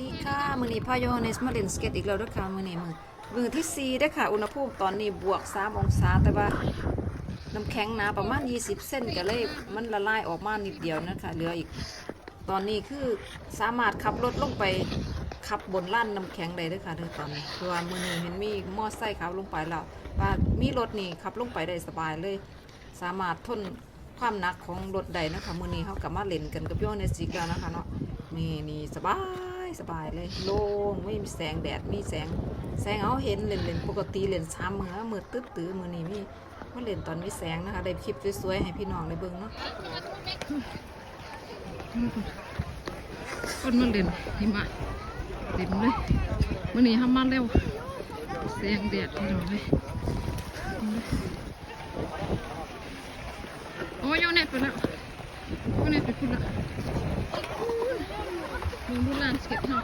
ดีค่ะ มือนี้พายโฮเนสมาเล่นสเก็ตอีกแล้วด้วยค่ะ มือนี้มือมือที่4เด้อค่ะ อุณหภูมิตอนนี้บวก3องศาแต่ว่าน้ำแข็งหนาประมาณ 20 เส้นก็เลยมันละลายออกมานิดเดียวนะคะเหลืออีก ตอนนี้คือสามารถขับรถลงไปขับบนล้านน้ำแข็งได้เด้วยค่ะเด้อตอนนี้คือว่ามือนี้เห็นมีมอไซค์ขับลงไปแล้วว่ามีรถนี่ขับลงไปได้สบายเลย สามารถทนความหนักของรถได้นะคะมือนี้เขากลับมาเล่นกันกับพี่โอเนสีกแล้วนะคะเนาะ นี่นี่สบายสบายเลย โล่งไม่มีแสงแดดมีแสง แสงเอาเห็นเล่นเล่นปกติเล่นสามมือมือตึ๊ดตื้อมือนี้มีมาเล่นตอนมีแสงนะคะ ได้คลิปสวยๆให้พี่น้องได้เบิ่งเนาะคนมาเล่นหิมะเล่นเลยมื่อนี้ห้ามมาเร็วแสงแดดพี่น้องเลยโอ้ยโยนเน็ตไปแล้วโยนเน็ตไปพุ่นละ ลานสเก็ตเฮา